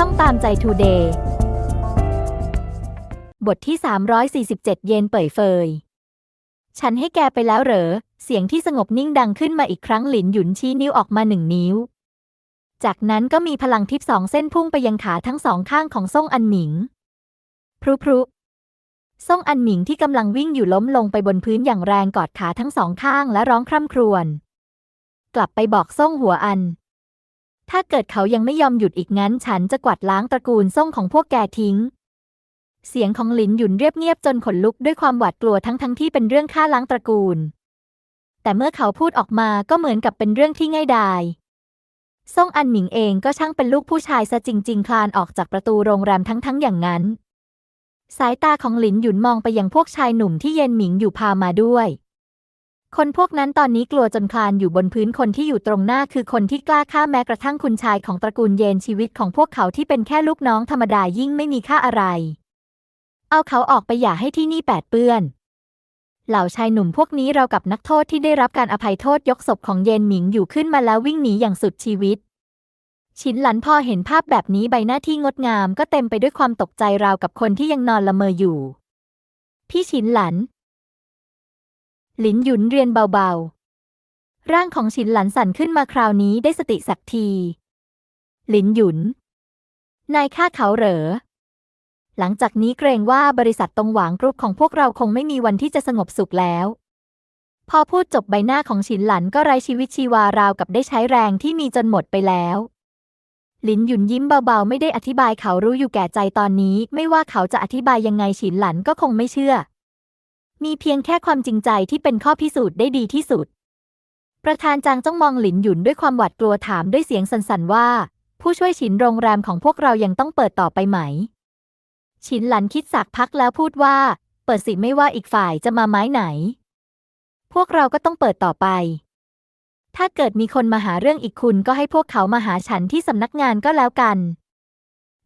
ช่องตามใจทูเดย์บทที่ 347 เยนเป่ยเฟย ฉันให้แกไปแล้วเหรอ เสียงที่สงบนิ่งดังขึ้นมาอีกครั้งหลินหยุนชี้นิ้วออกมาหนึ่งนิ้ว จากนั้นก็มีพลังทิพย์สองเส้นพุ่งไปยังขาทั้งสองข้างของซ่งอันหมิง พรุพรุซ่งอันหมิงที่กำลังวิ่งอยู่ล้มลงไปบนพื้นอย่างแรงกอดขาทั้งสองข้างและร้องคร่ำครวญ กลับไปบอกซ่งหัวอัน ถ้าเกิดเขายังไม่ยอมหยุดอีกงั้น ฉันจะกวาดล้างตระกูลซ่งของพวกแกทิ้ง เสียงของหลินหยุนเรียบเงียบจนขนลุกด้วยความหวาดกลัวทั้งทั้งที่เป็นเรื่องฆ่าล้างตระกูล แต่เมื่อเขาพูดออกมาก็เหมือนกับเป็นเรื่องที่ง่ายดายซ่งอันหมิงเองก็ช่างเป็นลูกผู้ชายซะจริง ๆ คลานออกจากประตูโรงแรมทั้งๆอย่างนั้น สายตาของหลินหยุนมองไปยังพวกชายหนุ่มที่เย็นหมิงอยู่พามาด้วย คนพวกนั้นตอนนี้กลัวจนคลานอยู่บนพื้นคนที่อยู่ตรงหน้าคือคนที่กล้าฆ่าแม้กระทั่งคุณชายของตระกูลเยนชีวิตของพวกเขาที่เป็นแค่ลูกน้องธรรมดายิ่งไม่มีค่าอะไร เอาเขาออกไปอย่าให้ที่นี่แปดเปื้อน เหล่าชายหนุ่มพวกนี้เรากับนักโทษที่ได้รับการอภัยโทษยกศพของเยนหมิงอยู่ขึ้นมาแล้ววิ่งหนีอย่างสุดชีวิต ชินหลันพอเห็นภาพแบบนี้ใบหน้าที่งดงามก็เต็มไปด้วยความตกใจราวกับคนที่ยังนอนละเมออยู่ พี่ชินหลัน หลินหยุนเรียนเบาๆ ร่างของชินหลันสั่นขึ้นมาคราวนี้ได้สติสักที หลินหยุน นายฆ่าเขาเหรอ หลังจากนี้เกรงว่าบริษัทตรงหวางกรุ๊ปของพวกเราคงไม่มีวันที่จะสงบสุขแล้ว พอพูดจบใบหน้าของฉินหลันก็ไร้ชีวิตชีวาราวกับได้ใช้แรงที่มีจนหมดไปแล้วหลินหยุนยิ้มเบาๆ ไม่ได้อธิบายเขารู้อยู่แก่ใจตอนนี้ ไม่ว่าเขาจะอธิบายยังไงฉินหลันก็คงไม่เชื่อ มีเพียงแค่ความจริงใจที่เป็นข้อพิสูจน์ได้ดีที่สุด ประธานจางจ้องมองหลินหยุนด้วยความหวาดกลัวถามด้วยเสียงสั่นๆว่า ผู้ช่วยฉินโรงแรมของพวกเรายังต้องเปิดต่อไปไหม ฉินหลันคิดสักพักแล้วพูดว่า เปิดสิไม่ว่าอีกฝ่ายจะมาไม้ไหน พวกเราก็ต้องเปิดต่อไป ถ้าเกิดมีคนมาหาเรื่องอีกคุณก็ให้พวกเขามาหาฉันที่สำนักงานก็แล้วกัน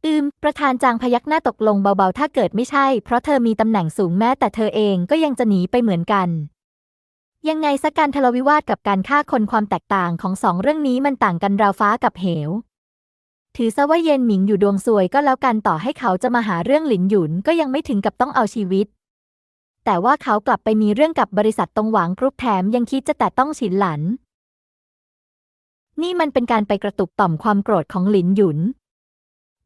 อืม ประธานจางพยักหน้าตกลงเบาๆ ถ้าเกิดไม่ใช่ เพราะเธอมีตำแหน่งสูงแม้แต่เธอเองก็ยังจะหนีไปเหมือนกัน ยังไงสักการทะเลาวิวาทกับการฆ่าคนความแตกต่างของสองเรื่องนี้มันต่างกันราวฟ้ากับเหว ถือซะว่าเย็นหมิงอยู่ดวงซวยก็แล้วกันต่อให้เขาจะมาหาเรื่องหลินหยุนก็ยังไม่ถึงกับต้องเอาชีวิต แต่ว่าเขากลับไปมีเรื่องกับบริษัทตรงหวางกรุ๊ปแถมยังคิดจะแตะต้องฉินหลัน นี่มันเป็นการไปกระตุกต่อมความโกรธของหลินหยุน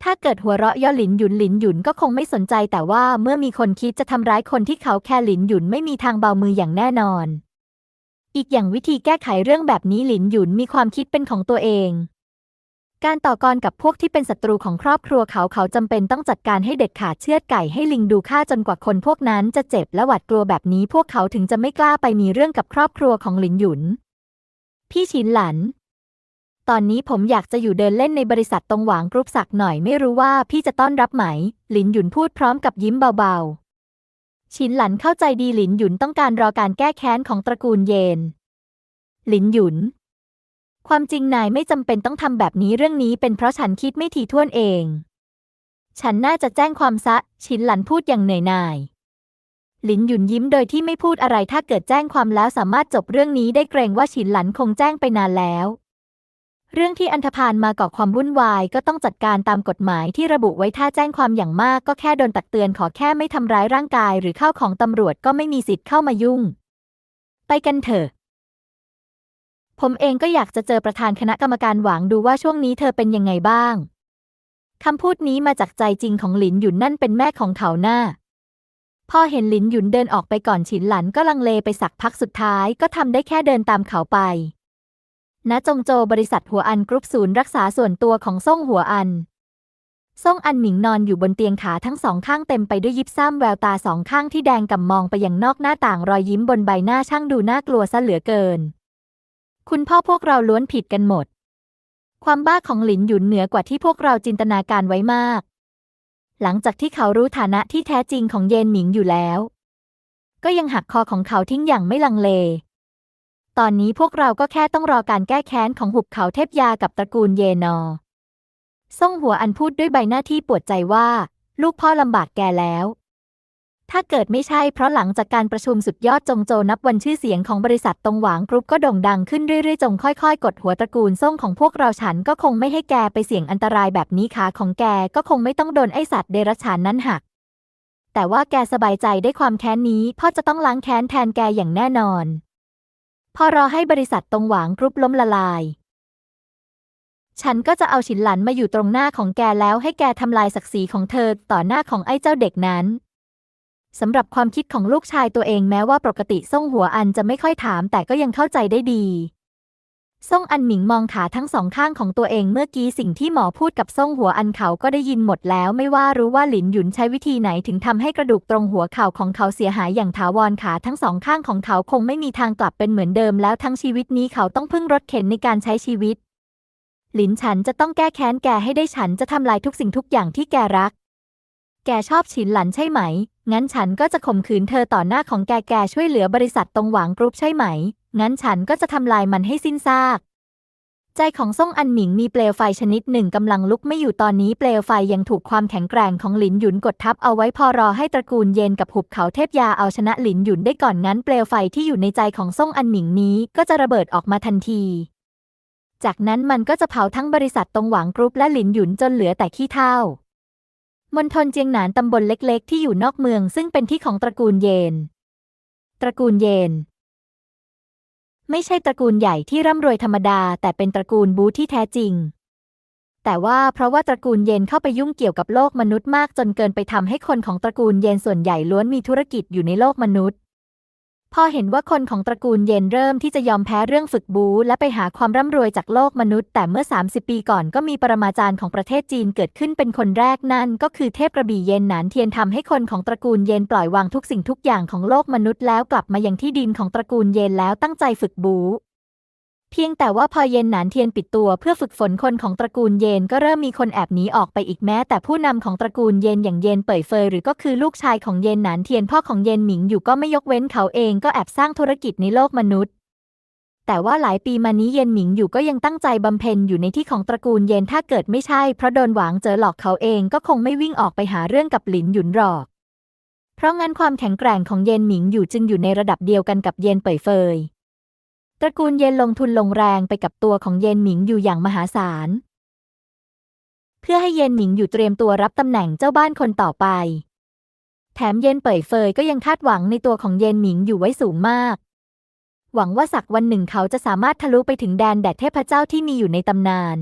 ถ้าเกิดหัวเราะย่อหลินหยุนหลินหยุนก็คงไม่สนใจแต่ว่าเมื่อมีคนคิดจะทำร้ายคนที่เขาแค่หลินหยุนไม่มีทางเบามืออย่างแน่นอน อีกอย่างวิธีแก้ไขเรื่องแบบนี้หลินหยุนมีความคิดเป็นของตัวเอง การต่อกรกับพวกที่เป็นศัตรูของครอบครัวเขาเขาจำเป็นต้องจัดการให้เด็ดขาดเชือดไก่ให้ลิงดูฆ่าจนกว่าคนพวกนั้นจะเจ็บและหวาดกลัวแบบนี้พวกเขาถึงจะไม่กล้าไปมีเรื่องกับครอบครัวของหลินหยุน พี่ชินหลัน ตอนนี้ผมอยากจะอยู่เดินเล่นในบริษัทตรงหวางกรุ๊ปสักหน่อยไม่รู้ว่าพี่จะต้อนรับไหม หลินหยุนพูดพร้อมกับยิ้มเบาๆ ชินหลันเข้าใจดีหลินหยุนต้องการรอการแก้แค้นของตระกูลเยน หลินหยุน ความจริงนายไม่จำเป็นต้องทำแบบนี้เรื่องนี้เป็นเพราะฉันคิดไม่ถี่ถ้วนเอง ฉันน่าจะแจ้งความซะ ชินหลันพูดอย่างเหนื่อยหน่าย หลินหยุนยิ้มโดยที่ไม่พูดอะไรถ้าเกิดแจ้งความแล้วสามารถจบเรื่องนี้ได้เกรงว่าชินหลันคงแจ้งไปนานแล้ว เรื่องที่อันธพาลมาก่อความวุ่นวายก็ต้องจัดการตามกฎหมายที่ระบุไว้ถ้าแจ้งความอย่างมากก็แค่โดนตักเตือนขอแค่ไม่ทำร้ายร่างกาย หรือเข้าของตำรวจก็ไม่มีสิทธิ์เข้ามายุ่ง ไปกันเถอะ ผมเองก็อยากจะเจอประธานคณะกรรมการหวังดูว่าช่วงนี้เธอเป็นยังไงบ้างคำพูดนี้มาจากใจจริงของหลินหยุนนั่นเป็นแม่ของเขาหน้าพอเห็นหลินหยุนเดินออกไปก่อนฉินหลันก็ลังเลไปสักพักสุดท้ายก็ทำได้แค่เดินตามเขาไป ณจงโจบริษัทหัวอันกรุ๊ปศูนย์รักษาส่วนตัวของซ่งหัวอัน ซ่งอันหมิงนอนอยู่บนเตียงขาทั้งสองข้างเต็มไปด้วยยิบซ้ำแววตาสองข้างที่แดงก่ำมองไปยังนอกหน้าต่างรอยยิ้มบนใบหน้าช่างดูน่ากลัวซะเหลือเกิน คุณพ่อพวกเราล้วนผิดกันหมด ความบ้าของหลินหยุนเหนือกว่าที่พวกเราจินตนาการไว้มาก หลังจากที่เขารู้ฐานะที่แท้จริงของเยนหมิงอยู่แล้ว ก็ยังหักคอของเขาทิ้งอย่างไม่ลังเล ตอนนี้พวกเราก็แค่ต้องรอการแก้แค้นของหุบเขาเทพยากับตระกูลเยนอซ่งหัวอันพูดด้วยใบหน้าที่ปวดใจว่า ลูกพ่อลำบากแกแล้ว ถ้าเกิดไม่ใช่เพราะหลังจากการประชุมสุดยอดจงโจนับวันชื่อเสียงของบริษัทตรงหวางกรุ๊ปก็โด่งดังขึ้นเรื่อยๆจงค่อยๆ กดหัวตระกูลส่งของพวกเราฉันก็คงไม่ให้แกไปเสี่ยงอันตรายแบบนี้ขาของแกก็คงไม่ต้องโดนไอสัตว์เดรัจฉานนั้นหัก แต่ว่าแกสบายใจได้ความแค้นนี้พ่อจะต้องล้างแค้นแทนแกอย่างแน่นอน พอรอให้บริษัทตรงหวางกรุ๊ปล้มละลาย ฉันก็จะเอาฉินหลันมาอยู่ตรงหน้าของแกแล้วให้แกทำลายศักดิ์ศรีของเธอต่อหน้าของไอ้เจ้าเด็กนั้นสำหรับความคิดของลูกชายตัวเองแม้ว่าปกติส่งหัวอันจะไม่ค่อยถามแต่ก็ยังเข้าใจได้ดี ซ่งอันหมิงมองขาทั้งสองข้างของตัวเองเมื่อกี้สิ่งที่หมอพูดกับซ่งหัวอันเขาก็ได้ยินหมดแล้วไม่ว่ารู้ว่าหลินหยุนใช้วิธีไหนถึงทำให้กระดูกตรงหัวเข่าของเขาเสียหายอย่างถาวรขาทั้งสองข้างของเขาคงไม่มีทางกลับเป็นเหมือนเดิมแล้วทั้งชีวิตนี้เขาต้องพึ่งรถเข็นในการใช้ชีวิต หลินฉันจะต้องแก้แค้นแกให้ได้ฉันจะทำลายทุกสิ่งทุกอย่างที่แกรัก แกชอบฉินหลันใช่ไหม งั้นฉันก็จะข่มขืนเธอต่อหน้าของแกแกช่วยเหลือบริษัทตรงหวางกรุ๊ปใช่ไหม งั้นฉันก็จะทำลายมันให้สิ้นซาก ใจของซ่งอันหมิงมีเปลวไฟชนิดหนึ่งกำลังลุกไม่อยู่ตอนนี้เปลวไฟยังถูกความแข็งแกร่งของหลินหยุนกดทับเอาไว้พอรอให้ตระกูลเย็นกับหุบเขาเทพยาเอาชนะหลินหยุนได้ก่อนงั้นเปลวไฟที่อยู่ในใจของซ่งอันหมิงนี้ก็จะระเบิดออกมาทันที จากนั้นมันก็จะเผาทั้งบริษัทตรงหวางกรุ๊ปและหลินหยุนจนเหลือแต่ขี้เถ้ามณฑลเจียงหนานตำบลเล็ก ๆ ที่อยู่นอกเมืองซึ่งเป็นที่ของตระกูลเยน ตระกูลเยน ไม่ใช่ตระกูลใหญ่ที่ร่ำรวยธรรมดา แต่เป็นตระกูลบูที่แท้จริง แต่ว่าเพราะว่าตระกูลเย็นเข้าไปยุ่งเกี่ยวกับโลกมนุษย์มากจนเกินไปทำให้คนของตระกูลเย็นส่วนใหญ่ล้วนมีธุรกิจอยู่ในโลกมนุษย์ พอเห็นว่าคนของตระกูลเย็นเริ่มที่จะยอมแพ้เรื่องฝึกบูและไปหาความร่ำรวยจากโลกมนุษย์ แต่เมื่อ 30 ปีก่อนก็มีปรมาจารย์ของประเทศจีนเกิดขึ้นเป็นคนแรกนั่น ก็คือเทพกระบี่เย็นหนานเทียนทำให้คนของตระกูลเย็นปล่อยวางทุกสิ่งทุกอย่างของโลกมนุษย์แล้วกลับมายังที่ดินของตระกูลเย็นแล้วตั้งใจฝึกบู เพียงแต่ว่าพอเย็นหนานเทียนปิดตัวเพื่อฝึกฝนคนของตระกูลเย็นก็เริ่มมีคนแอบหนีออกไปอีกแม้ แต่ผู้นำของตระกูลเย็นอย่างเย็นเป่ยเฟยหรือก็คือลูกชายของเย็นหนานเทียนพ่อของเย็นหมิงอยู่ก็ไม่ยกเว้นเขาเองก็แอบสร้างธุรกิจในโลกมนุษย์ แต่ว่าหลายปีมานี้เย็นหมิงอยู่ก็ยังตั้งใจบำเพ็ญอยู่ในที่ของตระกูลเย็นถ้าเกิดไม่ใช่เพราะโดนหวางเจอหลอกเขาเองก็คงไม่วิ่งออกไปหาเรื่องกับหลินหยุนหรอก เพราะงั้นความแข็งแกร่งของเย็นหมิงอยู่จึงอยู่ในระดับเดียวกันกับเย็นเป่ยเฟย ระกูลเย็นลงทุนลงแรงไปกับตัวของเย็นหมิงอยู่อย่างมหาศาล เพื่อให้เย็นหมิงอยู่เตรียมตัวรับตำแหน่งเจ้าบ้านคนต่อไป แถมเย็นเป่ยเฟยก็ยังคาดหวังในตัวของเย็นหมิงอยู่ไว้สูงมาก หวังว่าสักวันหนึ่งเขาจะสามารถทะลุไปถึงแดนแดดเทพเจ้าที่มีอยู่ในตำนาน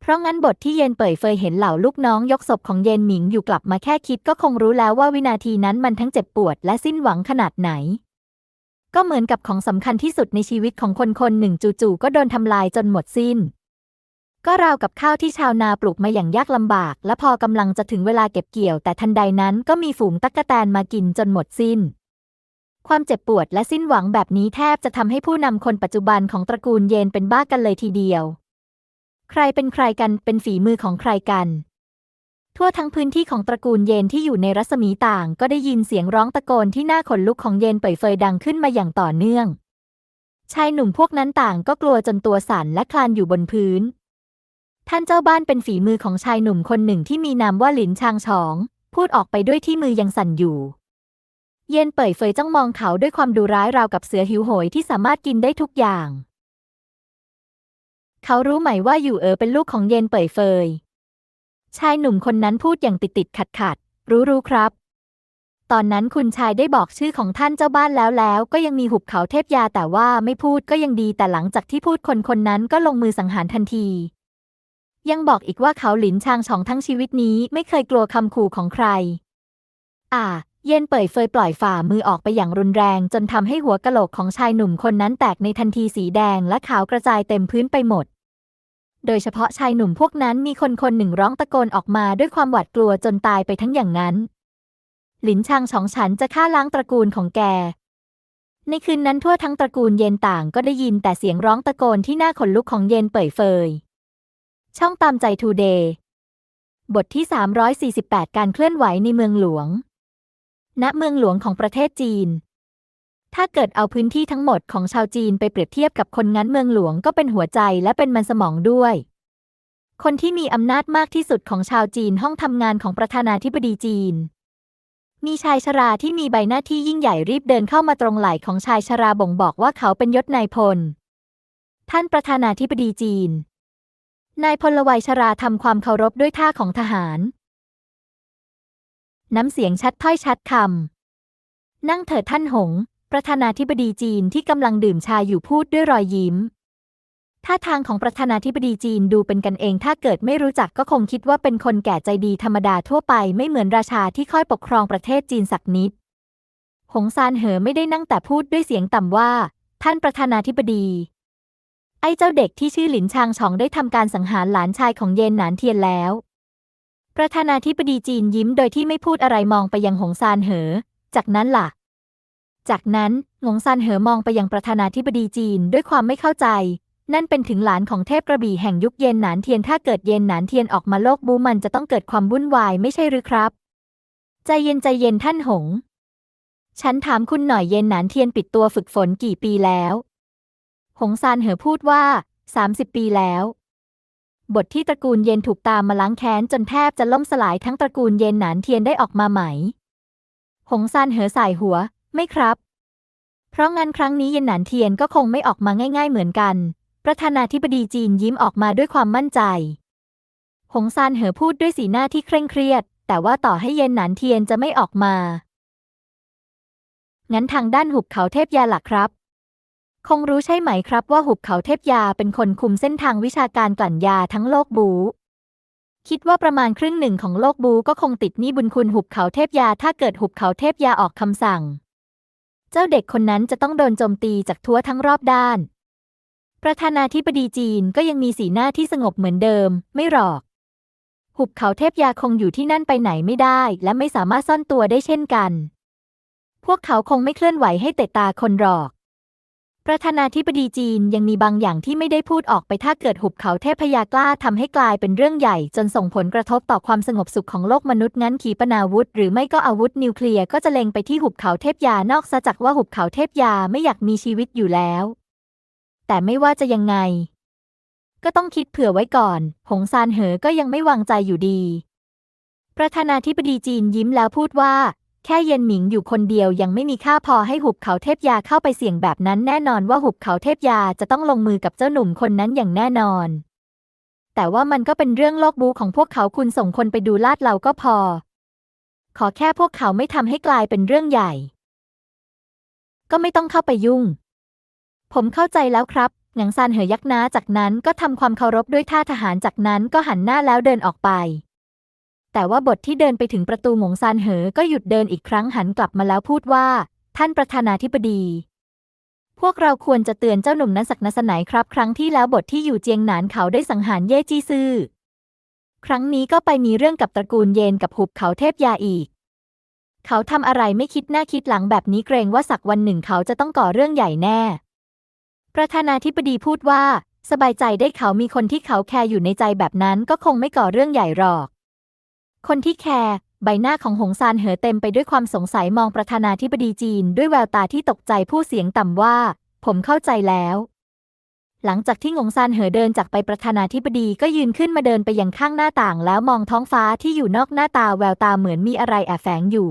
เพราะงั้นบทที่เย็นเป่ยเฟยเห็นเหล่าลูกน้องยกศพของเย็นหมิงอยู่กลับมาแค่คิดก็คงรู้แล้วว่าวินาทีนั้นมันทั้งเจ็บปวดและสิ้นหวังขนาดไหน ก็เหมือนกับของสำคัญที่สุดในชีวิตของคนคนหนึ่งจู่ๆก็โดนทำลายจนหมดสิ้น ก็ราวกับข้าวที่ชาวนาปลูกมาอย่างยากลำบาก และพอกำลังจะถึงเวลาเก็บเกี่ยว แต่ทันใดนั้นก็มีฝูงตั๊กแตนมากินจนหมดสิ้น ความเจ็บปวดและสิ้นหวังแบบนี้แทบจะทำให้ผู้นำคนปัจจุบันของตระกูลเยนเป็นบ้ากันเลยทีเดียว ใครเป็นใครกันเป็นฝีมือของใครกัน ทั่วทั้งพื้นที่ของตระกูลเยนที่อยู่ในรัศมีต่าง ก็ได้ยินเสียงร้องตะโกนที่หน่าขนลุกของเยนเป่ยเฟยดังขึ้นมาอย่างต่อเนื่อง ชายหนุ่มพวกนั้นต่างก็กลัวจนตัวสั่นและคลานอยู่บนพื้น ท่านเจ้าบ้านเป็นฝีมือของชายหนุ่มคนหนึ่งที่มีนามว่าหลินชางฉอง พูดออกไปด้วยที่มือยังสั่นอยู่ เย็นเป่ยเฟยจ้องมองเขาด้วยความดูร้ายราวกับเสือหิวโหยที่สามารถกินได้ทุกอย่าง เขารู้ไหมว่าอยู่เอ๋อเป็นลูกของเย็นเป่ยเฟย ชายหนุ่มคนนั้นพูดอย่างติดติดขัดขัดรู้รู้ครับ ตอนนั้นคุณชายได้บอกชื่อของท่านเจ้าบ้านแล้วแล้ว ก็ยังมีหุบเขาเทพยาแต่ว่าไม่พูดก็ยังดีแต่หลังจากที่พูดคนคนนั้นก็ลงมือสังหารทันที ยังบอกอีกว่าเขาหลินชางฉองทั้งชีวิตนี้ไม่เคยกลัวคำขู่ของใคร อ่า เย็นเป่ยเฟยปล่อยฝ่ามือออกไปอย่างรุนแรง จนทำให้หัวกะโหลกของชายหนุ่มคนนั้นแตกในทันทีสีแดงและขาวกระจายเต็มพื้นไปหมด โดยเฉพาะชายหนุ่มพวกนั้นมีคนคนหนึ่งร้องตะโกนออกมาด้วยความหวาดกลัวจนตายไปทั้งอย่างนั้น หลินชางฉองฉันจะฆ่าล้างตระกูลของแก ในคืนนั้นทั่วทั้งตระกูลเย็นต่างก็ได้ยินแต่เสียงร้องตะโกนที่น่าขนลุกของเย็นเป่ยเฟย ช่องตามใจทูเดย์บทที่ 348 การเคลื่อนไหวในเมืองหลวง ณ เมืองหลวงของประเทศจีน ถ้าเกิดเอาพื้นที่ทั้งหมดของชาวจีนไปเปรียบเทียบกับคนงั้นเมืองหลวงก็เป็นหัวใจและเป็นมันสมองด้วย คนที่มีอำนาจมากที่สุดของชาวจีนห้องทำงานของประธานาธิบดีจีน มีชายชราที่มีใบหน้าที่ยิ่งใหญ่รีบเดินเข้ามาตรงไหล่ของชายชราบ่งบอกว่าเขาเป็นยศนายพล ท่านประธานาธิบดีจีน นายพลวัยชราทำความเคารพด้วยท่าของทหาร น้ำเสียงชัดถ้อยชัดคำนั่งเถิดท่านหง ประธานาธิบดีจีนที่กำลังดื่มชาอยู่พูดด้วยรอยยิ้ม ท่าทางของประธานาธิบดีจีนดูเป็นกันเอง ถ้าเกิดไม่รู้จักก็คงคิดว่าเป็นคนแก่ใจดีธรรมดาทั่วไปไม่เหมือนราชาที่ค่อยปกครองประเทศจีนสักนิด หงซานเหอไม่ได้นั่งแต่พูดด้วยเสียงต่ำว่า ท่านประธานาธิบดี ไอ้เจ้าเด็กที่ชื่อหลินชางฉองได้ทำการสังหารหลานชายของเยนหนานเทียนแล้ว ประธานาธิบดีจีนยิ้มโดยที่ไม่พูดอะไรมองไปยังหงซานเหอ จากนั้นล่ะ จากนั้นหงซานเหอมองไปยังประธานาธิบดีจีนด้วยความไม่เข้าใจ นั่นเป็นถึงหลานของเทพกระบี่แห่งยุคเย็นหนานเทียนถ้าเกิดเย็นหนานเทียนออกมาโลกบูมันจะต้องเกิดความวุ่นวายไม่ใช่หรือครับ ใจเย็นใจเย็นท่านหง ฉันถามคุณหน่อยเย็นหนานเทียนปิดตัวฝึกฝนกี่ปีแล้ว หงซานเหอพูดว่า 30 ปีแล้วบทที่ตระกูลเย็นถูกตามมาล้างแค้นจนแทบจะล่มสลายทั้งตระกูลเย็นหนานเทียนได้ออกมาไหม หงซานเหอสายหัว ไม่ครับ เพราะงั้นครั้งนี้เย็นหนานเทียนก็คงไม่ออกมาง่าย ๆ เหมือนกัน ประธานาธิบดีจีนยิ้มออกมาด้วยความมั่นใจ หงซานเหอพูดด้วยสีหน้าที่เคร่งเครียด แต่ว่าต่อให้เย็นหนานเทียนจะไม่ออกมา งั้นทางด้านหุบเขาเทพยาหล่ะครับ คงรู้ใช่ไหมครับว่าหุบเขาเทพยาเป็นคนคุมเส้นทางวิชาการกลั่นยาทั้งโลกบูคิดว่าประมาณครึ่งหนึ่งของโลกบูก็คงติดหนี้บุญคุณหุบเขาเทพยาถ้าเกิดหุบเขาเทพยาออกคำสั่ง เจ้าเด็กคนนั้นจะต้องโดนโจมตีจากทั่วทั้งรอบด้าน ประธานาธิบดีจีนก็ยังมีสีหน้าที่สงบเหมือนเดิม ไม่หรอก หุบเขาเทพยาคงอยู่ที่นั่นไปไหนไม่ได้ และไม่สามารถซ่อนตัวได้เช่นกัน พวกเขาคงไม่เคลื่อนไหวให้เตะตาคนหรอก ประธานาธิบดีจีนยังมีบางอย่างที่ไม่ได้พูดออกไปถ้าเกิดหุบเขาเทพยากล้าทำให้กลายเป็นเรื่องใหญ่ จนส่งผลกระทบต่อความสงบสุขของโลกมนุษย์งั้นขีปนาวุธ หรือไม่ก็อาวุธนิวเคลียร์ก็จะเล็งไปที่หุบเขาเทพยานอกซะจากว่าหุบเขาเทพยาไม่อยากมีชีวิตอยู่แล้ว แต่ไม่ว่าจะยังไง ก็ต้องคิดเผื่อไว้ก่อน หงซานเหอก็ยังไม่วางใจอยู่ดีประธานาธิบดีจีนยิ้มแล้วพูดว่า แค่เย็นหมิงอยู่คนเดียวยังไม่มีค่าพอให้หุบเขาเทพยาเข้าไปเสี่ยงแบบนั้นแน่นอนว่าหุบเขาเทพยาจะต้องลงมือกับเจ้าหนุ่มคนนั้นอย่างแน่นอน แต่ว่ามันก็เป็นเรื่องโลกบูของพวกเขาคุณส่งคนไปดูลาดเราก็พอ ขอแค่พวกเขาไม่ทำให้กลายเป็นเรื่องใหญ่ ก็ไม่ต้องเข้าไปยุ่ง ผมเข้าใจแล้วครับหงังซานเหยยักหน้าจากนั้นก็ทำความเคารพด้วยท่าทหารจากนั้นก็หันหน้าแล้วเดินออกไป แต่ว่าบทที่เดินไปถึงประตูหมงซานเหอก็หยุดเดินอีกครั้งหันกลับมาแล้วพูดว่า ท่านประธานาธิบดี พวกเราควรจะเตือนเจ้าหนุ่มนั้นสักนสไหนครับ ครั้งที่แล้วบทที่อยู่เจียงหนานเขาได้สังหารเย่จี้ซื่อ ครั้งนี้ก็ไปมีเรื่องกับตระกูลเยนกับหุบเขาเทพยาอีก เขาทำอะไรไม่คิดหน้าคิดหลังแบบนี้เกรงว่าสักวันหนึ่งเขาจะต้องก่อเรื่องใหญ่แน่ ประธานาธิบดีพูดว่า สบายใจได้เขามีคนที่เขาแคร์อยู่ในใจแบบนั้นก็คงไม่ก่อเรื่องใหญ่หรอก คนที่แคร์ใบหน้าของหงซานเหอเต็มไปด้วยความสงสัยมองประธานาธิบดีจีน ด้วยแววตาที่ตกใจผู้เสียงต่ำว่า ผมเข้าใจแล้ว หลังจากที่หงซานเหอเดินจากไปประธานาธิบดีก็ยืนขึ้นมาเดินไปยังข้างหน้าต่าง แล้วมองท้องฟ้าที่อยู่นอกหน้าตาแววตาเหมือนมีอะไรแอบแฝงอยู่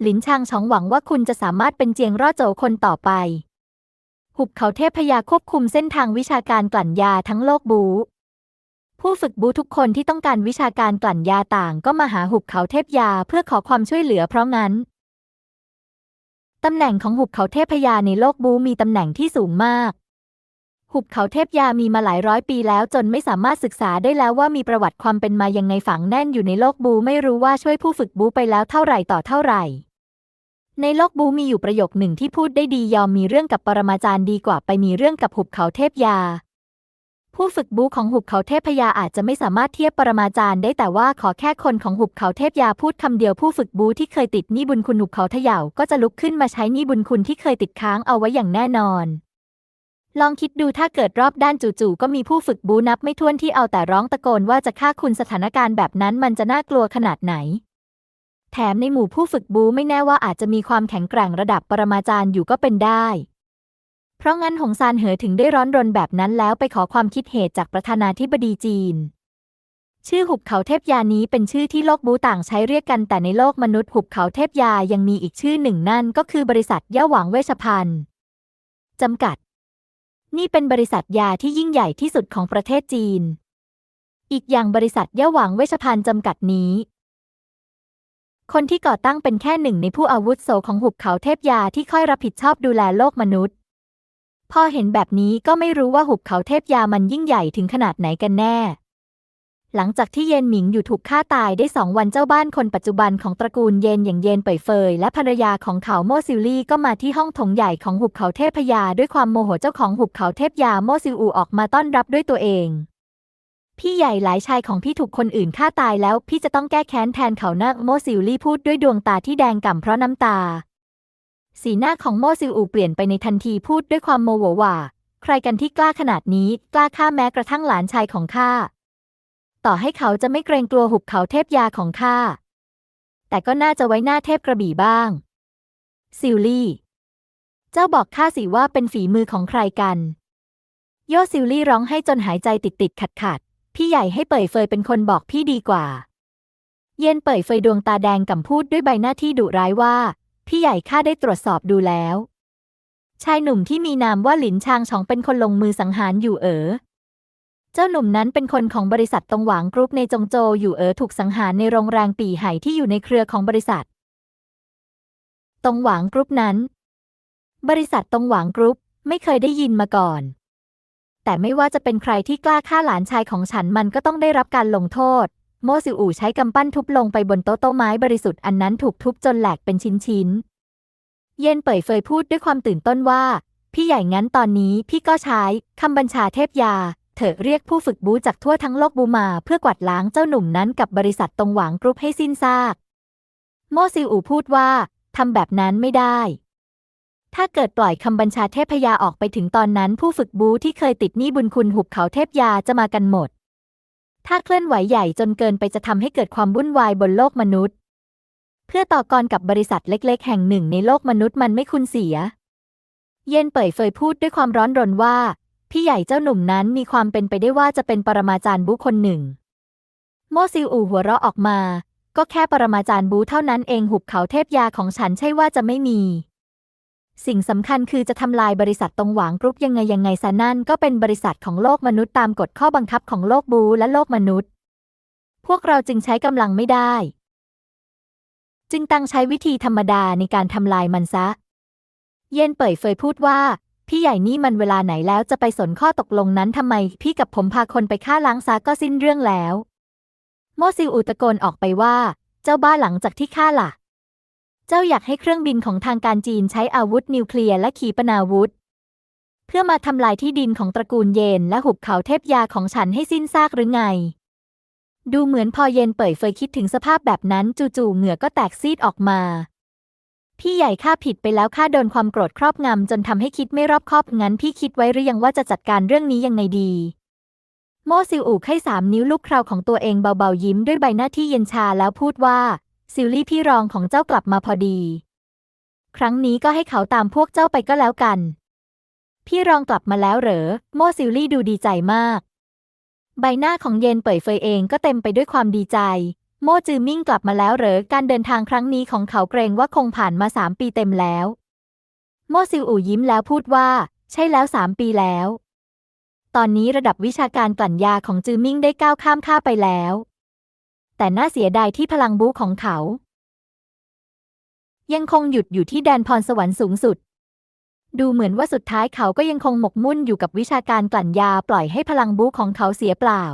หลินชางชองหวังว่าคุณจะสามารถเป็นเจียงร่อโจคนต่อไป หุบเขาเทพยาควบคุมเส้นทางวิชาการกลั่นยาทั้งโลกบู ผู้ฝึกบูทุกคนที่ต้องการวิชาการกลั่นยาต่างก็มาหาหุบเขาเทพยาเพื่อขอความช่วยเหลือเพราะงั้น ตำแหน่งของหุบเขาเทพยาในโลกบูมีตำแหน่งที่สูงมาก หุบเขาเทพยามีมาหลายร้อยปีแล้วจนไม่สามารถศึกษาได้แล้วว่ามีประวัติความเป็นมายังไงฝังแน่นอยู่ในโลกบูไม่รู้ว่าช่วยผู้ฝึกบูไปแล้วเท่าไหร่ต่อเท่าไหร่ ในโลกบูมีอยู่ประโยคหนึ่งที่พูดได้ดียอมมีเรื่องกับปรมาจารย์ดีกว่าไปมีเรื่องกับหุบเขาเทพยา ผู้ฝึกบูของหุบเขาเทพยาอาจจะไม่สามารถเทียบปรมาจารย์ได้แต่ว่าขอแค่คนของหุบเขาเทพยาพูดคำเดียวผู้ฝึกบูที่เคยติดหนี้บุญคุณหุบเขาเขย่าก็จะลุกขึ้นมาใช้หนี้บุญคุณที่เคยติดค้างเอาไว้อย่างแน่นอน ลองคิดดูถ้าเกิดรอบด้านจู่ๆก็มีผู้ฝึกบูนับไม่ถ้วนที่เอาแต่ร้องตะโกนว่าจะฆ่าคุณสถานการณ์แบบนั้นมันจะน่ากลัวขนาดไหน แถมในหมู่ผู้ฝึกบูไม่แน่ว่าอาจจะมีความแข็งแกร่งระดับปรมาจารย์อยู่ก็เป็นได้ เพราะงั้นหงซานเหอถึงได้ร้อนรนแบบนั้นแล้วไปขอความคิดเหตุจากประธานาธิบดีจีน ชื่อหุบเขาเทพยานี้เป็นชื่อที่โลกบูต่างใช้เรียกกันแต่ในโลกมนุษย์หุบเขาเทพยายังมีอีกชื่อหนึ่งนั่นก็คือบริษัทย่าหวังเวชภัณฑ์จำกัด นี่เป็นบริษัทยาที่ยิ่งใหญ่ที่สุดของประเทศจีน อีกอย่างบริษัทย่าหวังเวชภัณฑ์จำกัดนี้คนที่ก่อตั้งเป็นแค่หนึ่งในผู้อาวุโสของหุบเขาเทพยาที่ค่อยรับผิดชอบดูแลโลกมนุษย์ พอเห็นแบบนี้ก็ไม่รู้ว่าหุบเขาเทพยามันยิ่งใหญ่ถึงขนาดไหนกันแน่ หลังจากที่เยนหมิงอยู่ถูกฆ่าตายได้สองวันเจ้าบ้านคนปัจจุบันของตระกูลเยนอย่างเยนเป่ยเฟย และภรรยาของเขาโมซิลลี่ก็มาที่ห้องถงใหญ่ของหุบเขาเทพยาด้วยความโมโหเจ้าของหุบเขาเทพยาโมซิลอูออกมาต้อนรับด้วยตัวเอง พี่ใหญ่หลายชายของพี่ถูกคนอื่นฆ่าตายแล้ว พี่จะต้องแก้แค้นแทนเขานะโมซิลลี่พูดด้วยดวงตาที่แดงก่ำเพราะน้ำตา สีหน้าของโมซิลอูเปลี่ยนไปในทันทีพูดด้วยความโมโหว่า ใครกันที่กล้าขนาดนี้กล้าฆ่าแม้กระทั่งหลานชายของข้า ต่อให้เขาจะไม่เกรงกลัวหุบเขาเทพยาของข้า แต่ก็น่าจะไว้หน้าเทพกระบี่บ้าง ซิลลี่ เจ้าบอกข้าสิว่าเป็นฝีมือของใครกัน โยซิลลี่ร้องให้จนหายใจติดติดขัดขัดพี่ใหญ่ให้เป่ยเฟยเป็นคนบอกพี่ดีกว่า เย็นเป่ยเฟยดวงตาแดงก่ำพูดด้วยใบหน้าที่ดุร้ายว่า พี่ใหญ่ข้าได้ตรวจสอบดูแล้ว ชายหนุ่มที่มีนามว่าหลินชางชองเป็นคนลงมือสังหารอยู่เอ๋อเจ้าหนุ่มนั้นเป็นคนของบริษัทตงหวางกรุ๊ปในจงโจอยู่เอ๋อถูกสังหารในโรงแรมปีไห่ที่อยู่ในเครือของบริษัท ตงหวางกรุ๊ปนั้น บริษัทตงหวางกรุ๊ปไม่เคยได้ยินมาก่อน แต่ไม่ว่าจะเป็นใครที่กล้าฆ่าหลานชายของฉันมันก็ต้องได้รับการลงโทษ โมซิอูใช้กำปั้นทุบลงไปบนโต๊ะโต๊ะไม้บริสุทธิ์อันนั้นถูกทุบจนแหลกเป็นชิ้นๆ เย็นเป่ยเฟยพูดด้วยความตื่นต้นว่า พี่ใหญ่งั้นตอนนี้พี่ก็ใช้คำบัญชาเทพยา เถอะเรียกผู้ฝึกบูจากทั่วทั้งโลกบูมาเพื่อกวาดล้างเจ้าหนุ่มนั้นกับบริษัทตรงหวางกรุ๊ปให้สิ้นซาก โมซิอูพูดว่าทำแบบนั้นไม่ได้ ถ้าเกิดปล่อยคำบัญชาเทพยาออกไปถึงตอนนั้นผู้ฝึกบูที่เคยติดหนี้บุญคุณหุบเขาเทพยาจะมากันหมด ถ้าเคลื่อนไหวใหญ่จนเกินไปจะทำให้เกิดความวุ่นวายบนโลกมนุษย์ เพื่อต่อกรกับบริษัทเล็ก ๆ แห่งหนึ่งในโลกมนุษย์มันไม่คุณเสีย เย็นเป่ยเฟยพูดด้วยความร้อนรนว่า พี่ใหญ่เจ้าหนุ่มนั้นมีความเป็นไปได้ว่าจะเป็นปรมาจารย์บูคนหนึ่ง โมซิลอูหัวเราะออกมา ก็แค่ปรมาจารย์บูเท่านั้นเองหุบเขาเทพยาของฉันใช่ว่าจะไม่มี สิ่งสำคัญคือจะทำลายบริษัทตรงหวางกรุ๊ปยังไงยังไงซะนั่นก็เป็นบริษัทของโลกมนุษย์ตามกฎข้อบังคับของโลกบูและโลกมนุษย์ พวกเราจึงใช้กำลังไม่ได้ จึงตั้งใช้วิธีธรรมดาในการทำลายมันซะ เย็นเป่ยเฟยพูดว่า พี่ใหญ่นี่มันเวลาไหนแล้วจะไปสนข้อตกลงนั้นทำไม พี่กับผมพาคนไปฆ่าล้างซาก็สิ้นเรื่องแล้ว โมซิลอูตะโกนออกไปว่า เจ้าบ้าหลังจากที่ฆ่าล่ะ เจ้าอยากให้เครื่องบินของทางการจีนใช้อาวุธนิวเคลียร์และขีปนาวุธ เพื่อมาทำลายที่ดินของตระกูลเยนและหุบเขาเทพยาของฉันให้สิ้นซากหรือไง ดูเหมือนพอเย็นเป่ยเฟยคิดถึงสภาพแบบนั้นจู่ๆเหงื่อก็แตกซีดออกมา พี่ใหญ่ข้าผิดไปแล้วข้าโดนความโกรธครอบงำจนทำให้คิดไม่รอบคอบงั้นพี่คิดไว้หรือยังว่าจะจัดการเรื่องนี้ยังไงดีโมซิลอูกให้สามนิ้วลูกคราวของตัวเองเบาๆยิ้มด้วยใบหน้าที่เย็นชาแล้วพูดว่า ซิลลี่พี่รองของเจ้ากลับมาพอดี ครั้งนี้ก็ให้เขาตามพวกเจ้าไปก็แล้วกัน พี่รองกลับมาแล้วเหรอ โมซิลลี่ดูดีใจมาก ใบหน้าของเยนเป่ยเฟยเองก็เต็มไปด้วยความดีใจ โมจือมิ่งกลับมาแล้วเหรอ การเดินทางครั้งนี้ของเขาเกรงว่าคงผ่านมาสามปีเต็มแล้ว โมซิลอู่ยิ้มแล้วพูดว่า ใช่แล้วสามปีแล้ว ตอนนี้ระดับวิชาการกลั่นยาของจือมิ่งได้ก้าวข้ามข้าไปแล้ว แต่น่าเสียดายที่พลังบู๊ของเขา ยังคงหยุดอยู่ที่แดนพรสวรรค์สูงสุด ดูเหมือนว่าสุดท้ายเขาก็ยังคงหมกมุ่นอยู่กับวิชาการกลั่นยาปล่อยให้พลังบู๊ของเขาเสียเปล่า